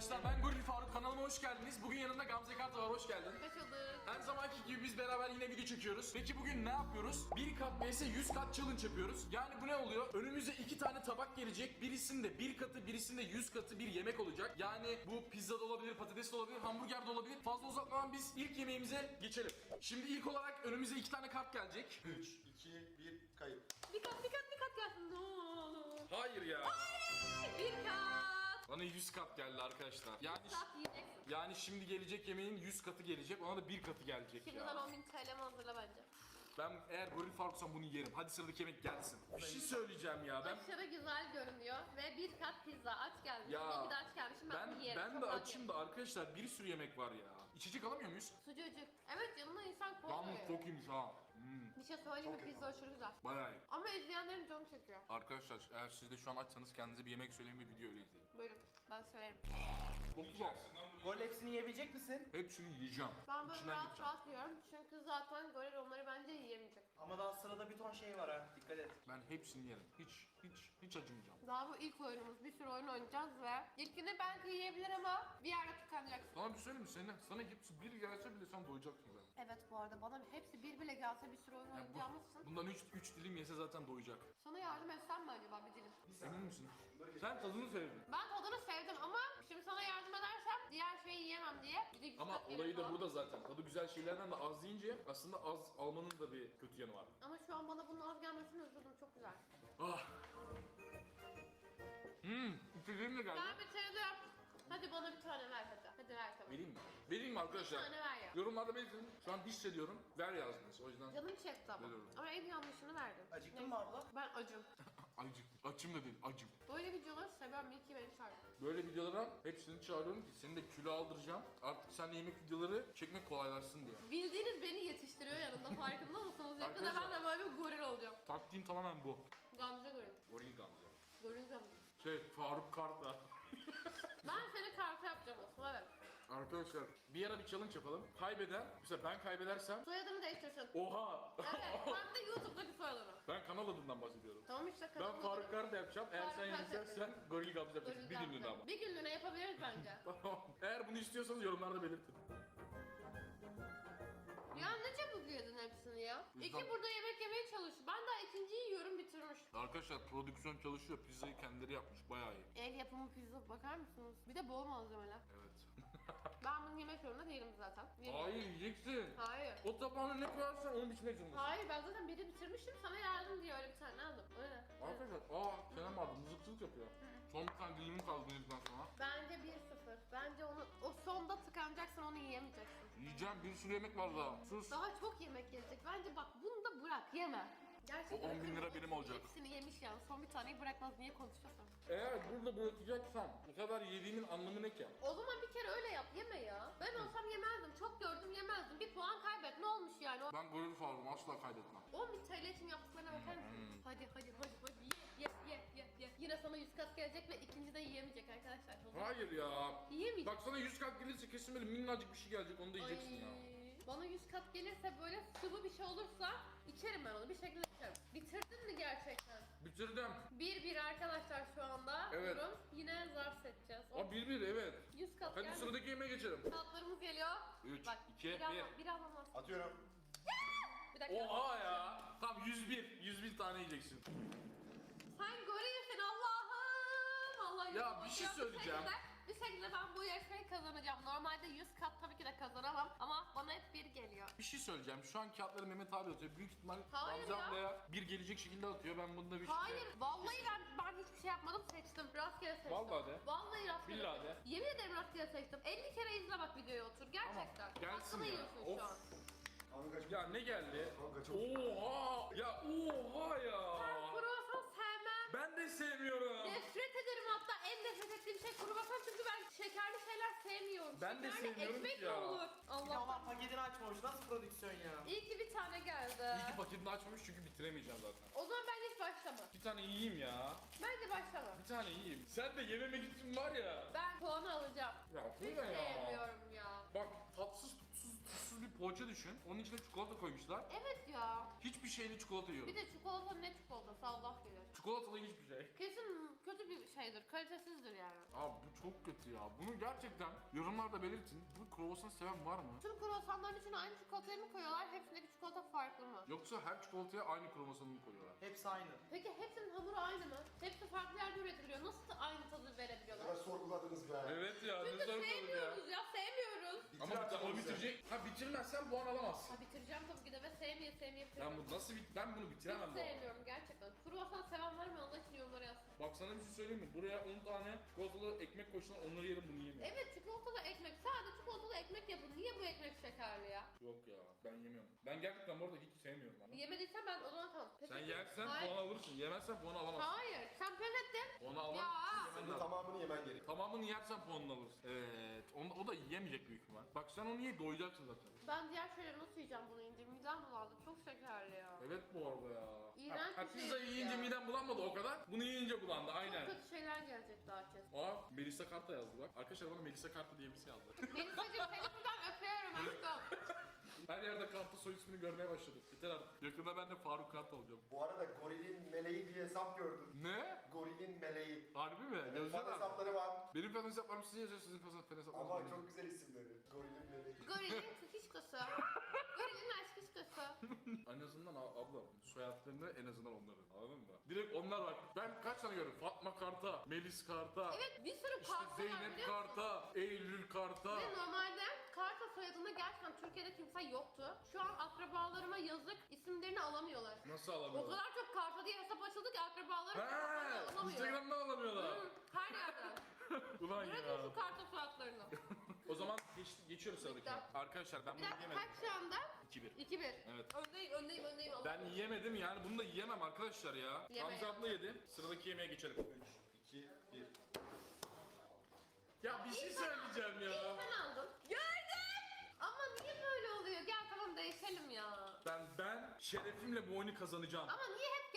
arkadaşlar ben Goril Faruk kanalıma hoş geldiniz. Bugün yanımda Gamze Karta var hoş geldin. Hoş bulduk. Her zamanki gibi biz beraber yine video çekiyoruz. Peki bugün ne yapıyoruz? Bir kat vs 100 kat challenge yapıyoruz. Yani bu ne oluyor? Önümüze iki tane tabak gelecek. Birisinde bir katı, birisinde 100 katı bir yemek olacak. Yani bu pizza da olabilir, patates de olabilir, hamburger de olabilir. Fazla uzatmadan biz ilk yemeğimize geçelim. Şimdi ilk olarak önümüze iki tane kart gelecek. 3, 2, 1, kayıp. Bir kat bir kat bir kat gelsin. Ne olur. Hayır ya. Bir kat. Bana 100 kat geldi arkadaşlar. Yani yiyeceksin. yani şimdi gelecek yemeğin 100 katı gelecek. Ona da bir katı gelecek Şimdiden ya. 10.000 TL mi hazırla bence. Ben eğer goril farksam bunu yerim. Hadi sıradaki yemek gelsin. Bir şey söyleyeceğim ya. Ben Aşırı güzel görünüyor ve bir kat pizza aç gelmiş. Ya, ki de aç gelmişim ben, ben bunu yerim. ben Çok de rahat açım da arkadaşlar bir sürü yemek var ya. İçecek alamıyor muyuz? Sucuk. Evet yanına insan koymuyor. çok iyiymiş ha. Hmm, Bir şey söyleyeyim mi pizza aşırı güzel. bayağı iyi. Ama izleyenlerin canı çekiyor. Arkadaşlar eğer siz de şu an açsanız kendinize bir yemek söyleyin ve video öyle izleyin. Buyurun ben söylerim. Çok güzel. Gol hepsini yiyebilecek misin? Hepsini yiyeceğim. Ben böyle İçinden rahat gideceğim. rahat yiyorum çünkü zaten goril onları bence yiyemeyecek. Ama daha sırada bir ton şey var ha. Dikkat et. Ben hepsini yerim. Hiç hiç hiç acımayacağım. Daha bu ilk oyunumuz. Bir sürü oyun oynayacağız ve ilkini belki yiyebilir ama bir yerde tıkanacaksın. Sana bir şey söyleyeyim mi? Sana, sana hepsi bir gelse bile sen doyacaksın zaten. Evet bu arada bana hepsi bir bile gelse bir sürü oyun Yani oynayacağımız için. bu, bundan 3 3 dilim yese zaten doyacak. Sana yardım etsem mi acaba bir dilim? Emin misin? Sen tadını sevdin. Ben tadını sevdim ama şimdi sana yardım edersem diğer şeyi yiyemem diye. Bir de yüz Ama yerim olayı da falan. burada zaten. Tadı güzel şeylerden de az yiyince aslında az almanın da bir kötü yanı var. Ama şu an bana bunun az gelmesini üzüldüm çok güzel. Ah. Hmm, içeceğim de geldi. Ben bitirdim. Hadi bana bir tane ver hadi. Hadi ver tamam. Vereyim mi? Vereyim mi arkadaşlar? Bir tane ver ya. Yorumlarda belirtin. Şu an hissediyorum. Ver yazdınız. O yüzden Canım çekti ama. Veriyorum. Ama en yanlışını verdim. Acıktın mı abla? Ben acım. acık. Açım da değil, acım. Böyle videoları seviyorum. İyi ki beni çağırdın. Böyle videolara hepsini çağırıyorum ki seni de kilo aldıracağım. Artık seninle yemek videoları çekmek kolaylaşsın diye. Bildiğiniz beni yetiştiriyor yanında farkında mısınız? Yakında ben Arkadaşlar- de böyle bir goril olacağım. Taktiğim tamamen bu. Gamze goril. Goril Gamze. Goril Gamze. Şey, Faruk Kart'la. Ben seni kartı yapacağım Osman evet. Arkadaşlar bir ara bir challenge yapalım. Kaybeden, mesela ben kaybedersem Soyadını değiştirsin. Oha! Evet, ben de YouTube'daki soyadını. ben kanal adından bahsediyorum. Tamam işte Ben kanalımda. Faruk Kart yapacağım. Eğer Faruk sen Kart yenilirsen Goril Gamze yapacaksın. Bir günlüğüne ama. Bir günlüğüne yapabiliriz bence. Tamam. Eğer bunu istiyorsanız yorumlarda belirtin. Ya ne çabuk yedin hepsini ya. Bizden- İki burada yemek yemeye çalış. Ben daha ikinciyi yiyorum bitirmiş. Arkadaşlar prodüksiyon çalışıyor. Pizzayı kendileri yapmış. Bayağı iyi. El yapımı pizza bakar mısınız? Bir de bol malzemeler. Evet. Ben bunu yemek zorunda değilim zaten. Yemeğim. Hayır yiyeceksin. Hayır. O tabağına ne koyarsan onu biçmek zorundasın. Hayır ben zaten biri bitirmiştim sana yardım diye öyle bir tane aldım. Öyle. Arkadaşlar aa Kerem abi mızıkçılık yapıyor. Son bir tane dilimim kaldı yedikten sonra. Bence sürü yemek var daha. Sus. Daha çok yemek gelecek. Bence bak bunu da bırak yeme. Gerçekten. O 10 bin lira benim olacak. Hepsini yemiş yani. Son bir taneyi bırakmaz. Niye konuşuyorsun? Eğer burada bırakacaksam bu kadar yediğimin anlamı ne ki? O zaman bir kere öyle yap. Yeme ya. Ben olsam yemezdim. Çok gördüm yemezdim. Bir puan kaybet. Ne olmuş yani? O Ben goril farkım asla kaybetmem. 10 bin TL için yaptıklarına bakar mısın? Hmm. Hadi hadi hadi hadi ye ye ye ye ye. Yine sana 100 kat gelecek ve ikinci de yiyemeyecek arkadaşlar. Hayır ya. Yiyemeyecek. Bak sana 100 kat gelirse kesin böyle minnacık bir şey gelecek onu da yiyeceksin ya. Ay, Bana 100 kat gelirse böyle sıvı bir şey olursa içerim ben onu bir şekilde içerim. Bitirdin mi gerçekten? Bitirdim. 1-1 arkadaşlar şu anda. Evet. Durum. Yine zarf seçeceğiz. O Aa bir bir evet. 100 kat Hadi geldi. sıradaki yemeğe geçelim. Tatlarımız geliyor. Üç, Bak, iki, bir. bir. Bir almamaz. Atıyorum. Bir dakika. Oha ya. Tam 101. 101 tane yiyeceksin. Sen gorilsin Allah'ım. Allah Ya, bir şey söyleyeceğim. Bir şekilde, bir şekilde ben bu yarışmayı kazanacağım. Normalde 100 kat tabii ki de kazanamam. Ama bana hep bir geliyor. Bir şey söyleyeceğim. Şu an kağıtları Mehmet abi atıyor. Büyük ihtimal Hayır Gamze ya. ablaya bir gelecek şekilde atıyor. Ben bunda bir Hayır, vallahi ben ben hiçbir şey yapmadım seçtim. Rastgele seçtim. Vallahi de. Vallahi rastgele. Billahi de. Yemin ederim rastgele seçtim. 50 kere izle bak videoyu otur gerçekten. Gelsin Hakkını ya. yiyorsun şu an. Kanka. Ya ne geldi? Kanka çok. Oha! Ya oha ya! Sevmiyorum. Nefret ederim hatta en nefret ettiğim şey kruvasan çünkü ben şekerli şeyler sevmiyorum. Ben de Şekerli sevmiyorum ekmek ya. olur. Allah. Allah paketini açmamış. Nasıl prodüksiyon ya? İyi ki bir tane geldi. İyi ki paketini açmamış çünkü bitiremeyeceğim zaten. O zaman ben hiç başlama. Bir tane yiyeyim ya. Bence başlama. Bir tane yiyeyim. Sen de yememek için var ya. Ben puanı alacağım. Ya bu Hiç ne ya? sevmiyorum ya. Bak tatsız tutsuz tuzsuz bir poğaça düşün. Onun içine çikolata koymuşlar. Evet ya. Hiçbir şeyle çikolata yiyorum. Bir de çikolata ne çikolatası Allah bilir. Çikolatalı hiçbir şey. Kesin kötü bir şeydir, kalitesizdir yani. Abi bu çok kötü ya. Bunu gerçekten yorumlarda belirtin. Bu kruvasan seven var mı? Tüm kruvasanların içine aynı çikolatayı mı koyuyorlar? Hepsindeki çikolata farklı mı? Yoksa her çikolataya aynı kruvasanı mı koyuyorlar? Hepsi aynı. Peki hepsinin hamuru aynı mı? Hepsi farklı yerde üretiliyor. Nasıl aynı tadı verebiliyorlar? kadar sorguladınız be. Evet ya Çünkü sevmiyoruz ya, sevmiyoruz. Bitir Ama onu sen. bitirecek. Ha bitirmezsen puan alamazsın. Ha bitireceğim tabii ki de ve sevmeye sevmeye Ben bitireceğim. bu nasıl bit ben bunu bitiremem Hiç bu arada. sevmiyorum gerçekten. Kruvasan seven var mı? Allah için yorumlara yazsın. Bak sana bir şey söyleyeyim mi? Buraya 10 tane çikolatalı ekmek koysunlar onları yerim bunu yemiyorum. Evet çikolatalı ekmek. Sadece çikolatalı ekmek yapın. Niye bu ekmek şekerli ya? Yok ya ben yemiyorum. Ben gerçekten bu arada hiç sevmiyorum ama. Yemediysen ben o zaman tamam. Sen yersen Hayır. puan alırsın. Yemezsen puan alamazsın. Hayır. Sen pes ettin. Puanı alan Ya. yemen Bunun lazım. tamamını yemen gerek. Tamamını yersen puanını alırsın. Evet. Onu, o da yiyemeyecek büyük ihtimal. Bak sen onu ye doyacaksın zaten. Ben diğer şeyleri nasıl yiyeceğim bunu yiyince? Midem bulandı. Çok şekerli ya. Evet bu arada ya. İğrenç ha, bir şey pizzayı ya. yiyince midem bulanmadı o kadar. Bunu yiyince bulandı Çok aynen. kötü şeyler gelecek daha kesin. Aa Melisa Karta yazdı bak. Arkadaşlar bana Melisa Karta diye birisi yazdı. Melisa'cığım seni buradan öpüyorum aşkım. Her yerde Karta soy ismini görmeye başladık. Yeter artık. Yakında ben de Faruk Karta olacağım. Bu arada gorilin meleği diye hesap gördüm. Ne? Gorilin meleği. Harbi mi? Evet, Gözler fan abi. hesapları var. Benim fan hesaplarım sizin yazıyor, sizin fan hesaplarım Ama çok güzel isimleri. Gorilin meleği. Gorilin kıkışkası. Gorilin aşkışkası. En azından abla soyadlarını en azından onların anladın mı? Direkt onlar var. Ben kaç tane gördüm? Fatma Karta, Melis Karta, Evet bir sürü işte karta var Zeynep biliyor musun? Karta, Eylül Karta. Ve normalde Karta soyadında gerçekten Türkiye'de kimse yoktu. Şu an akrabalarıma yazık isimlerini alamıyorlar. Nasıl O alamıyorlar? kadar çok Karta diye hesap açıldı ki akrabalarım He, alamıyor. Instagram'dan alamıyorlar. Hı, Her yerden. Ulan Bırakın ya. şu Karta soyadlarını. O zaman geç, geçiyoruz sıradaki. Arkadaşlar ben Bir bunu dakika yiyemedim. kaç şu anda? 2-1. 2-1. Evet. Öndeyim, öndeyim, öndeyim. Ben yiyemedim yani bunu da yiyemem arkadaşlar ya. Yeme Hamza ya. abla yedi. Sıradaki yemeğe geçelim. 3, 2, 1. Ya bir şey söyleyeceğim ya. Sen aldın. Gördüm. Ama niye böyle oluyor? Gel tamam değişelim ya. Ben ben şerefimle bu oyunu kazanacağım. Ama niye hep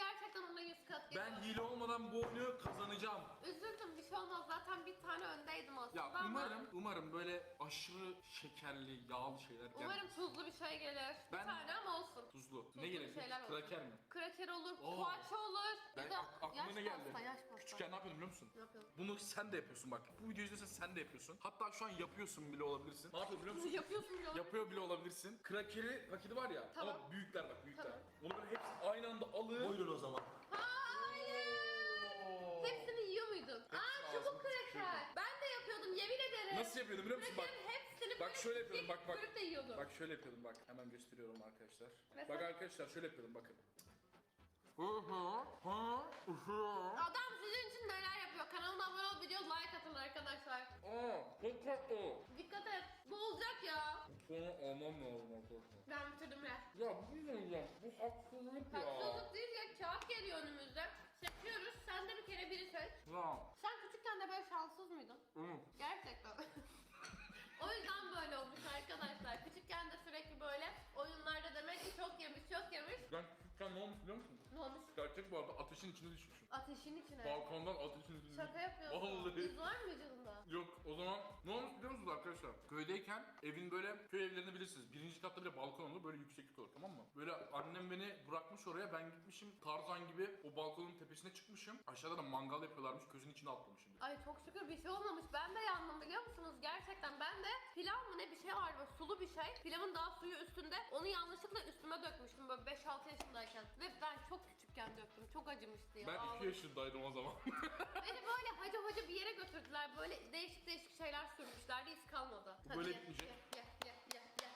geliyor? Ben hile olmadan bu oyunu kazanacağım. Üzüldüm bir şey olmaz. Zaten bir tane öndeydim aslında Ya ama umarım umarım böyle aşırı şekerli, yağlı şeyler gelmez. Umarım tuzlu bir şey gelir. Ben- Bir tane ama olsun. Tuzlu. Tuzlu ne bir şeyler olsun. Kraker mi? Kraker olur, Oo. poğaça olur. Ben ya da ak- aklıma yaş ne geldi? pasta, yaş pasta. Küçükken ne yapıyordum biliyor musun? Ne yapıyordun? Bunu sen de yapıyorsun bak. Bu videoyu izlesen sen de yapıyorsun. Hatta şu an yapıyorsun bile olabilirsin. Ne yapıyordum biliyor musun? Yapıyorsun ya. Yapıyor bile olabilirsin. Krakeri paketi var ya. Tamam. Ama büyükler bak büyükler. Tamam. Böyle hepsi aynı anda alır. Buyurun o zaman. Hepsini yiyor muydun? Aa çubuk kraker. Ben de yapıyordum yemin ederim. Nasıl yapıyordum biliyor musun? Bak. Krakerin hepsini Bak böyle şöyle yapıyordum, bak, bak. bölüp de yiyordum. Bak şöyle yapıyordum bak. Hemen gösteriyorum arkadaşlar. Mesela? Bak arkadaşlar şöyle yapıyordum bakın. Hı hı. Hı hı. Adam sizin için neler yapıyor? Kanalıma abone ol, video like atın arkadaşlar. Aa, çok tatlı. Dikkat et. Bu olacak ya. Sonra almam lazım arkadaşlar. Ben bitirdim ya. Ya bu ne ya? Bu haksızlık ya. Haksızlık değil ya. Kağıt geliyor önümüzde. Seçiyoruz. Sen de bir kere biri seç. Ya. Sen küçükken de böyle şanssız mıydın? Hı. Gerçekten. o yüzden böyle olmuş arkadaşlar. Küçükken de sürekli böyle oyunlarda demek ki çok yemiş, çok yemiş. Ben küçükken ne olmuş biliyor musun? Gerçek bu arada ateşin içine düşmüşüm. Ateşin içine. Balkondan ateşin içine Şaka yapıyorsun. Vallahi. İz var mı vücudunda? Yok o zaman ne olmuş biliyor musunuz arkadaşlar? Köydeyken evin böyle köy evlerini bilirsiniz. Birinci katta bile balkon olur böyle yükseklik olur tamam mı? Böyle annem beni bırakmış oraya ben gitmişim Tarzan gibi o balkonun tepesine çıkmışım. Aşağıda da mangal yapıyorlarmış közün içine atlamışım. Ay çok şükür bir şey olmamış. Ben de yandım biliyor musunuz? Gerçekten ben de pilav mı ne bir şey var böyle sulu bir şey. Pilavın daha suyu üstünde. Onu yanlışlıkla üstüme dökmüştüm böyle 5-6 yaşındayken. Ve ben çok küçükken döktüm. Çok acımıştı ya. Ben ağladım. 2 yaşındaydım o zaman. Beni böyle hacı hoca bir yere götürdüler. Böyle değişik değişik şeyler sürmüşlerdi. Hiç kalmadı. Bu Hadi böyle ye, gitmeyecek. Ye, ye, ye, ye, ye.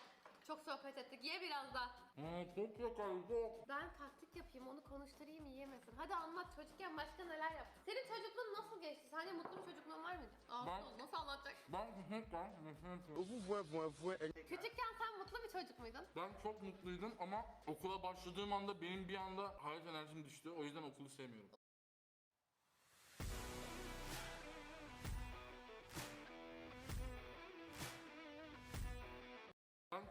Çok sohbet ettik. Ye biraz daha. Aa, çok yakarım çok. Ben taktik yapayım, onu konuşturayım yiyemesin. Hadi anlat çocukken başka neler yaptın? Senin çocukluğun nasıl geçti? Sence mutlu bir çocukluğun var mıydı? Ben- oldu, nasıl anlatacak? Ben Küçükken sen mutlu bir çocuk muydun? ben çok mutluydum ama okula başladığım anda benim bir anda hayat enerjim düştü. O yüzden okulu sevmiyorum.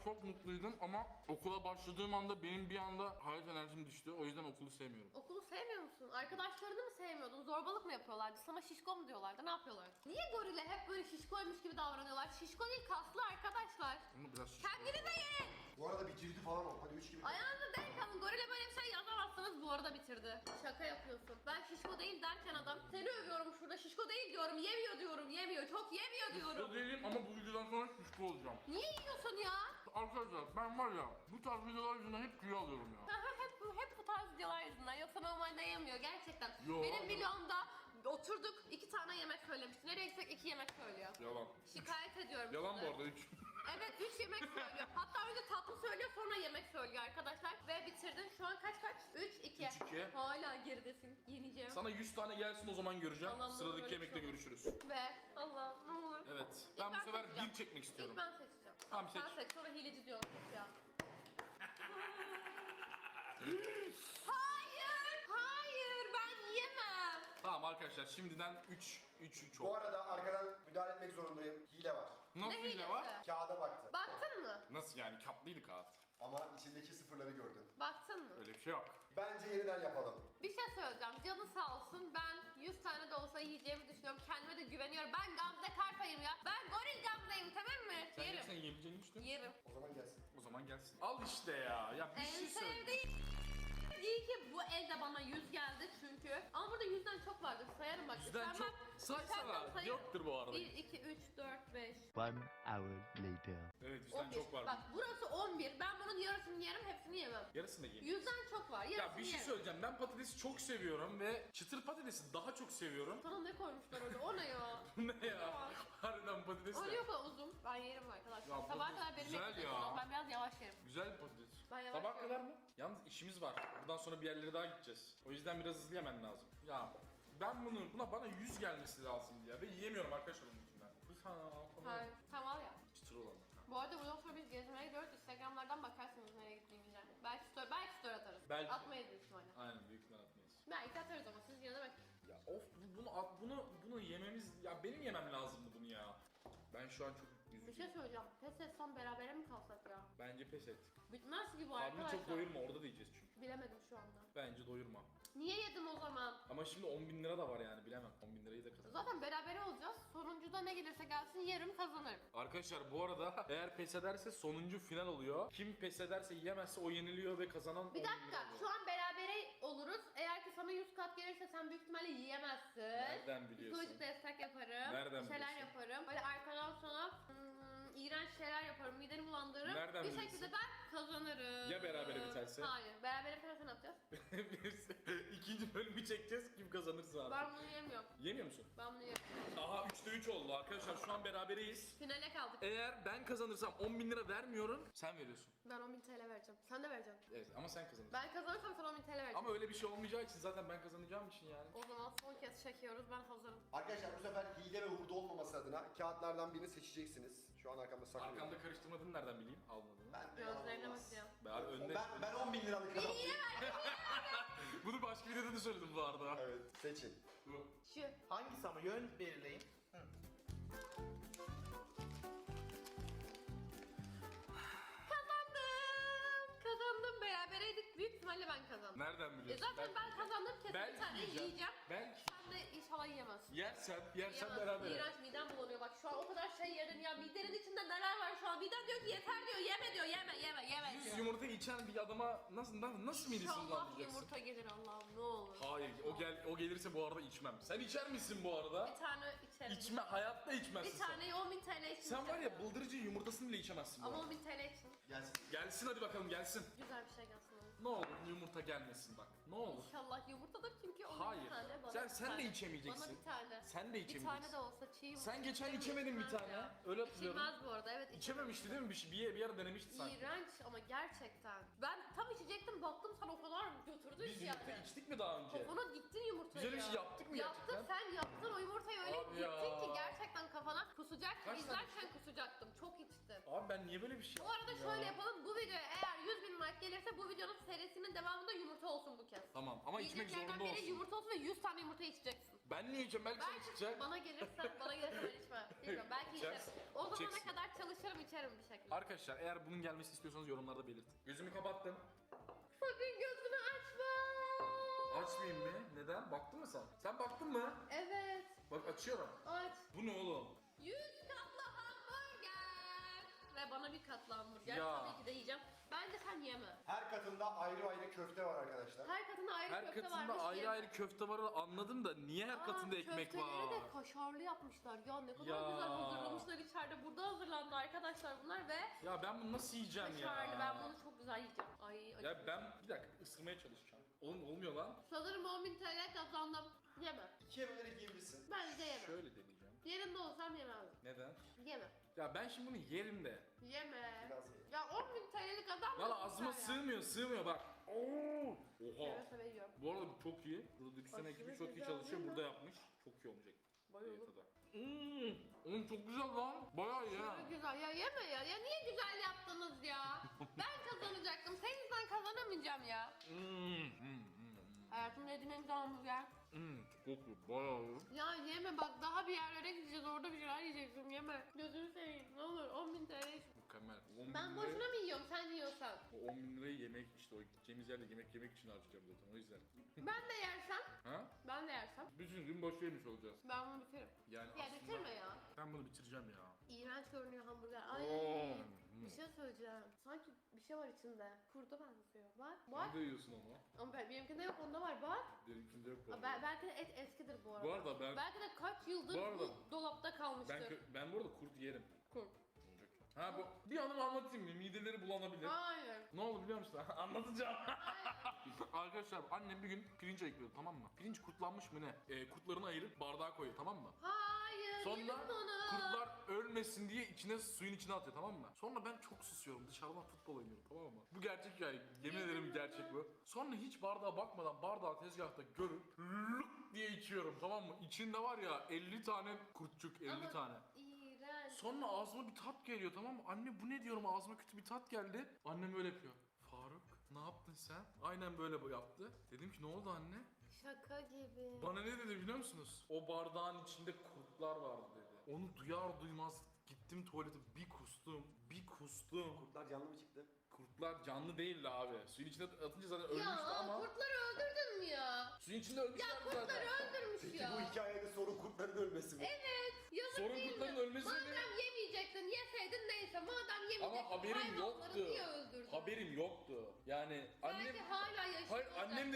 çok mutluydum ama okula başladığım anda benim bir anda hayat enerjim düştü. O yüzden okulu sevmiyorum. Okulu sevmiyor musun? Arkadaşlarını mı sevmiyordun? Zorbalık mı yapıyorlardı? Sana şişko mu diyorlardı? Ne yapıyorlar? Niye gorile hep böyle şişkoymuş gibi davranıyorlar? Şişko değil kaslı arkadaşlar. Bunu biraz şişko. Kendini de yerin. Bu arada bitirdi falan ol. Hadi üç gibi. Ayağını denk alın. Gorile böyle bir şey yazamazsanız bu arada bitirdi. Şaka yapıyorsun. Ben şişko değil derken adam seni övüyorum şurada. Şişko değil diyorum. Yemiyor diyorum. Yemiyor. Çok yemiyor diyorum. Şişko değilim ama bu videodan sonra şişko olacağım. Niye yiyorsun ya? Arkadaşlar ben var ya bu tarz videolar yüzünden hep kilo alıyorum ya. Hep bu hep bu tarz videolar yüzünden. Yoksa normalde yemiyor gerçekten. Yo. Benim videomda oturduk iki tane yemek söylemişti. Nereye gitsek iki yemek söylüyor. Yalan. Şikayet ediyorum Yalan bu arada 3. Evet 3 yemek söylüyor. Hatta önce tatlı söylüyor sonra yemek söylüyor arkadaşlar. Ve bitirdin. Şu an kaç kaç? 3 2. 3-2. Hala geridesin. Yeneceğim. Sana 100 tane gelsin o zaman göreceğim. Allah'ım böyle Sıradaki bir yemekte şey görüşürüz. Ve Allah ne olur. Evet. Ben bu sefer seçeceğim. bir çekmek istiyorum. İlk ben seçeceğim. Tamam, seç. Sen seç sonra hileci diyorum ya. hayır! Hayır ben yiyemem. Tamam arkadaşlar şimdiden 3 3 3 Bu oldu. arada arkadan müdahale etmek zorundayım. Hile var. Nasıl Ne yine hilesi? var? Kağıda baktı. Baktın mı? Nasıl yani kaplıydı kağıt. Ama içindeki sıfırları gördün. Baktın mı? Öyle bir şey yok. Bence yeniden yapalım. Bir şey söyleyeceğim. Canı sağ olsun. Ben 100 tane de olsa yiyeceğimi düşünüyorum. Kendime de güveniyorum. Ben Gamze Karpa'yım ya. Ben goril Gamze'yim tamam mı? Sen Yerim. gerçekten yiyebileceğini düşünüyorsun. Yerim. O zaman gelsin. O zaman gelsin. Al işte ya. Ya bir En şey söyle. sevdiğim. İyi ki bu elde bana 100 geldi çünkü. Ama burada 100'den çok vardır. Sayarım bak. Yüzden Üşenmem- sayarım. Yoktur bu arada. 1, 2, 3, 4, 5. One hour later. Evet yüzden 11. çok var. Bak burası 11. Ben bunun yarısını yerim, hepsini yemem. Yarısını da yiyin. 100'den çok var. Yarısını Ya bir şey yerim. söyleyeceğim. Ben patatesi çok seviyorum ve çıtır patatesi daha çok seviyorum. Sana ne koymuşlar orada? O ne ya? ne ya? Harbiden patates O de. yok o uzun. Ben yerim arkadaşlar. Ya Sabaha bu kadar benim güzel ekmeğim ya. Ben biraz yavaş yerim. Güzel bir patates. Ben yavaş Sabah yiyorum. kadar mı? Yalnız işimiz var. Buradan sonra bir yerlere daha gideceğiz. O yüzden biraz hızlı yemen lazım. Ya ben bunu, buna bana 100 gelmesi lazım ya. Ve yiyemiyorum arkadaşlar onun içinden. Bir tane daha Hayır. Tam var ya. Çıtır olan. Bu arada bundan sonra biz gezmeye gidiyoruz. Instagramlardan bakarsınız nereye gittiğimize. Belki story, belki story atarız. Belki. Atmayız büyük ihtimalle. Aynen büyük ihtimal atmayız. Belki atarız ama siz yine de bakın. Ya of bu- bunu at- bunu bunu yememiz ya benim yemem lazımdı bunu ya. Ben şu an çok Bir şey söyleyeceğim. Pes etsem berabere mi kalsak ya? Bence pes et. Bitmez ki bu Karnını arkadaşlar. çok doyurma orada da yiyeceğiz çünkü. Bilemedim şu anda. Bence doyurma. Niye yedim o zaman? Ama şimdi 10 bin lira da var yani bilemem. 10 bin lirayı da kazanırım. Zaten berabere olacağız. Sonuncuda ne gelirse gelsin yerim kazanırım. Arkadaşlar bu arada eğer pes ederse sonuncu final oluyor. Kim pes ederse yiyemezse o yeniliyor ve kazanan 10 Bir bin lira dakika oluyor. şu an berabere oluruz. Eğer ki sana 100 kat gelirse sen büyük ihtimalle yiyemezsin. Nereden biliyorsun? Psikolojik destek yaparım. Nereden bir şeyler biliyorsun? yaparım. Böyle arkadan sana hmm, iğrenç şeyler yaparım. Mideni bulandırırım. Nereden bir biliyorsun? şekilde ben kazanırım. Ya berabere biterse? Hayır. Berabere biterse ne yapacağız? Bölümü çekeceğiz kim kazanırsa artık. Ben bunu yemiyorum. Yemiyor musun? Ben bunu yemiyorum. Aha 3'te 3 oldu arkadaşlar şu an berabereyiz. Finale kaldık. Eğer ben kazanırsam 10 bin lira vermiyorum sen veriyorsun. Ben 10.000 TL vereceğim. Sen de vereceksin. Evet ama sen kazanırsın. Ben kazanırsam sana 10.000 TL vereceğim. Ama öyle bir şey olmayacağı için zaten ben kazanacağım için yani. O zaman son kez çekiyoruz. Ben hazırım. Arkadaşlar bu sefer hile ve hurda olmaması adına kağıtlardan birini seçeceksiniz. Şu an arkamda saklıyorum. Arkamda karıştırmadığını nereden bileyim almadığını. Ben de Gözlerine bakacağım. Ben önde. Ben, ben 10 bin liralık adamım. Bunu başka videoda da söyledim bu arada. Evet seçin. Bu. Şu. Hangisi ama yön belirleyin. Kazandım. Kazandım. Berabereydik. Büyük ihtimalle ben kazandım. Nereden E biliyorsun? zaten ben kazandım. Kesin Belki bir tane yiyeceğim. yiyeceğim. Sen de inşallah yiyemezsin. Yersen, yersen Yiyemezsin. beraber. İğrenç midem bulanıyor. Bak şu an o kadar şey yedin ya. Midenin içinde neler var şu an. Midem diyor ki yeter diyor. Yeme diyor. Yeme yeme yeme Yüz yumurta içen bir adama nasıl nasıl, nasıl midesini İnşallah bulandıracaksın? yumurta gelir Allah'ım ne olur. Hayır, o gel o gelirse bu arada içmem. Sen içer misin bu arada? Bir tane içerim. İçme, hayatta içmezsin Bir sen. tane 10.000 TL için Sen var ya bıldırıcı yumurtasını bile içemezsin bu Ama arada. 10.000 TL için. Gelsin. Gelsin hadi bakalım gelsin. Güzel bir şey gelsin. oğlum. Ne olur yumurta gelmesin bak. Ne olur. İnşallah yumurtadır çünkü onun Hayır. bir tane bana Sen- bir sen de içemeyeceksin. Bana bir tane. Sen de Bir içemeyeceksin. tane de olsa çiğ. Sen geçen içemedin bir tane. ya. Öyle hatırlıyorum. İçilmez bu arada evet. İçememişti değil mi? Bir, şey, bir, bir ara denemişti sanki. İğrenç ama gerçekten. Ben tam içecektim baktım sen o kadar götürdün Biz ki yani. içtik mi daha önce? Kafana diktin yumurtayı öyle bir ya. şey yaptık mı Yaptın gerçekten? sen yaptın o yumurtayı öyle Abi diktin ya. ki gerçekten kafana kusacaktım. Kaç tane İzlerken kusacaktım. Çok içtim. Abi ben niye böyle bir şey Bu arada yaptım şöyle ya? yapalım. Bu videoya eğer 100 bin like gelirse bu videonun serisinin devamında yumurta olsun bu kez. Tamam ama içmek Yiyeceklerden zorunda biri olsun. yumurta olsun ve 100 tane yumurta içeceksin. Ben niye içeceğim? Belki sen Belki içeceksin. bana gelirse, bana gelirse ben içmem. Bilmiyorum, belki içerim. İçersin. O zamana İçeceksin. kadar çalışırım, içerim bir şekilde. Arkadaşlar eğer bunun gelmesini istiyorsanız yorumlarda belirtin. Gözümü kapattım. Sakın gözünü açma. Açmayayım mı? Neden? Baktın mı sen? Sen baktın mı? Evet, Bak açıyorum. aç. Bu ne oğlum? 100 katlı hamburger. Ve bana bir katlı hamburger. Ya. Tabii ki de yiyeceğim. Bence sen yeme. Her katında ayrı ayrı köfte var arkadaşlar. Her katında ayrı Her köfte katında varmış ayrı diye. ayrı köfte var anladım da niye her Aa, katında ekmek köfteleri var? de kaşarlı yapmışlar. Ya ne kadar Ya. güzel hazırlamışlar içeride. Burada hazırlandı arkadaşlar bunlar ve Ya ben bunu nasıl yiyeceğim kaşarlı. ya? Ben bunu çok güzel yiyeceğim. Ay acı. Ya ben bir dakika ısırmaya çalışacağım. Oğlum olmuyor lan. Sanırım 10.000 TL kazandım. Yemem. İkiye bölerek yiyebilirsin. Bence yemem. Şöyle deneyeceğim. Yerinde olsam yemem. Neden? Yemem. Ya ben şimdi bunu yerim de. Yeme. Biraz ye. Ya 10.000 TL'lik adam Valla ağzıma sığmıyor, sığmıyor bak. Oo! Oha. Seve yiyorum. Bu arada bu çok iyi. Prodüksiyon Aşırı ekibi çok iyi güzel çalışıyor. değil mi? Burada yapmış. Çok iyi olacak. Bayıldım. Diyete de. Hmm, oğlum çok güzel lan. Bayağı iyi ha. Çok güzel ya yeme ya. Ya niye güzel yaptınız ya? ben kazanacaktım. Senin yüzünden kazanamayacağım ya. Hmm, hmm, hmm, hmm. Hayatımda yediğim en güzel hamburger. Hmm, iyi. Bayağı. Ya yeme bak daha bir yerlere gideceğiz orada bir şeyler yiyeceksin yeme. Gözünü seveyim ne olur 10.000 TL. Mükemmel. 10 bin Ben lirayı- boşuna mı yiyorum sen yiyorsan? O 10 bin lirayı yemek işte o gideceğimiz yerde yemek yemek için harcayacağım zaten o yüzden. Ben de yersem, Ha? ben de yersem. Bütün gün boş yemiş olacağız. Ben bunu bitiririm. Yani Ya aslında bitirme ya. ben bunu bitireceğim ya. İğrenç görünüyor hamburger. Ay. Oo. Bir şey söyleyeceğim. Sanki şey var içinde. Kurda benziyor. Bak. Bak. Nerede yiyorsun onu? Ama ben, benimkinde yok onda var bak. Benimkinde yok bu Aa, arada. bel- belki de et eskidir bu arada. Bu arada ben Belki de kaç yıldır Bu bu, arada- dolapta kalmıştır. ben ben bu arada kurt yerim. Kurt. Ha bu bir anımı anlatayım mı? Mideleri bulanabilir. Hayır. Ne oldu biliyor musun? Anlatacağım. Arkadaşlar annem bir gün pirinç ayıklıyordu tamam mı? Pirinç kurtlanmış mı ne? Ee, kurtlarını ayırıp bardağa koyuyor tamam mı? Hayır. Sonra yedim onu. kurtlar ölmesin diye içine suyun içine atıyor tamam mı? Sonra ben çok susuyorum dışarıdan futbol oynuyorum tamam mı? Bu gerçek yani yemin Yedim ederim gerçek bu. Sonra hiç bardağa bakmadan bardağı tezgahta görüp lük diye içiyorum tamam mı? İçinde var ya 50 tane kurtçuk 50 Ama tane. İğrenç. Sonra ağzıma bir tat geliyor tamam mı? Anne bu ne diyorum ağzıma kötü bir tat geldi. Annem öyle yapıyor. Ne yaptın sen? Aynen böyle bu yaptı. Dedim ki ne oldu anne? Şaka gibi. Bana ne dedi biliyor musunuz? O bardağın içinde kurtlar vardı dedi. Onu duyar duymaz gittim tuvalete bir kustum. Bir kustum. Kurtlar canlı mı çıktı? Kurtlar canlı değildi abi. Suyun içine atınca zaten ölmüştü Ya ama. kurtları öldürdün mü ya? Suyun içinde ölmüşlerdi Ya kurtları zaten. öldürmüş Peki ya. bu hikayede sorun kurtların ölmesi mi? Evet. Yazık Sorun değil kurtların mi? ölmesi mi? Madem yemeyecektin, yeseydin neyse. Madem yemeyecektin, Ama haberim hayvanları yoktu. niye öldürdün? Haberim yoktu. Yani annem... Belki hala yaşıyor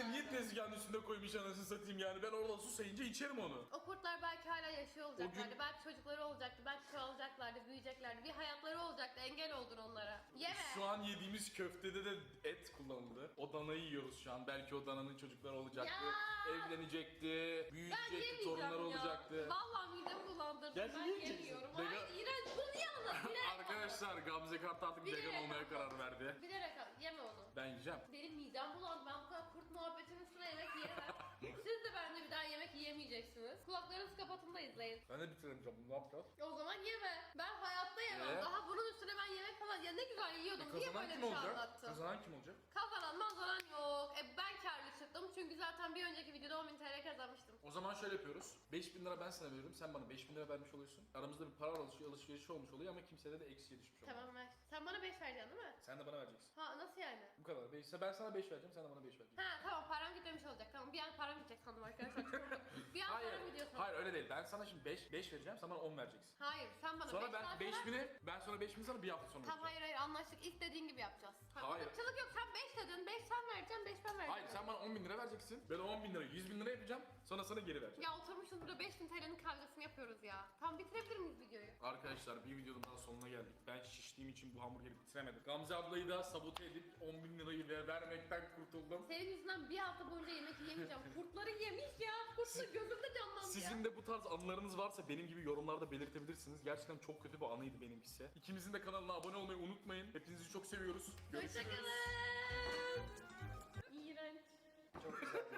de niye olacaklardı. tezgahın üstünde koymuş anasını satayım yani. Ben orada susayınca içerim onu. O kurtlar belki hala yaşıyor olacaklardı. gün- Belki çocukları olacaktı. Belki çoğalacaklardı, büyüyeceklerdi. Bir hayatları olacaktı. Engel oldun onlara. Yeme. Şu an yediğimiz köftede de et kullanıldı. O danayı yiyoruz şu an. Belki o dananın çocukları olacaktı. Ya! Evlenecekti. ben Büyüyecekti. yemeyeceğim Torunları ya. olacaktı. Vallahi midemi bulandırdın. Gerçi ben yemiyorum. Mega- Hayır iğrenç. Bunu niye anladın? Bilerek Arkadaşlar Gamze Kart artık Bilerek vegan olmaya karar verdi. al. Bilerek al. Yeme onu. Ben yiyeceğim. Benim midem bulandı. Ben bu kadar kurt muhabbetinin üstüne yemek yiyemem. Siz de bence yiyemeyeceksiniz. Kulaklarınızı kapatın da izleyin. Ben de bitiremeyeceğim bunu ne yapacağız? O zaman yeme. Ben hayatta yemem. Ee? Daha bunun üstüne ben yemek falan... Ya ne güzel yiyordum. E, Niye böyle bir şey olacak? anlattın? Kazanan kim olacak? Kazanan mazanan yok. E ben çünkü zaten bir önceki videoda 10.000 TL kazanmıştım. O zaman şöyle yapıyoruz. 5000 lira ben sana veriyorum. Sen bana 5000 lira vermiş oluyorsun. Aramızda bir para alış- alışverişi olmuş oluyor ama kimsede de eksiye düşmüş olmuyor. Tamam ver. Sen bana 5 vereceksin değil mi? Sen de bana vereceksin. Ha nasıl yani? Bu kadar. Beş, ben sana 5 vereceğim, sen de bana 5 vereceksin. Ha tamam param gitmemiş olacak. Tamam bir an param gidecek sandım arkadaşlar. bir an Hayır, param gidiyor sandım. hayır öyle değil. Ben sana şimdi 5 5 vereceğim, sen bana 10 vereceksin. Hayır sen bana Sonra beş ben daha 5000'i ben sonra 5000'i sana bir hafta sonra Tamam vereceğim. hayır hayır anlaştık. İlk dediğin gibi yapacağız. Tamam, Hayır. Irkçılık yok. Sen 5 dedin. 5 sen vereceksin. 5 ben vereceğim. Hayır sen bana 10 bin lira vereceksin. Ben 10 bin lira 100 bin lira yapacağım. Sonra sana geri vereceğim. Ya oturmuşuz burada 5000 TL'nin kavgasını yapıyoruz ya. Tamam bitirebilir miyiz videoyu? Arkadaşlar bir videonun daha sonuna geldik. Ben şiştiğim için bu hamburgeri bitiremedim. Gamze ablayı da sabote edip 10 bin lirayı ver- vermekten kurtuldum. Senin yüzünden bir hafta boyunca yemek yemeyeceğim. Kurtları yemiş ya. Kurtlar gözümde canlandı ya. Sizin de bu tarz anılarınız varsa benim gibi yorumlarda belirtebilirsiniz. Gerçekten çok kötü bir anıydı benimkisi. İkimizin de kanalına abone olmayı unutmayın. Hepinizi çok seviyoruz. Görüşürüz. Hoşçakalın. Yeah.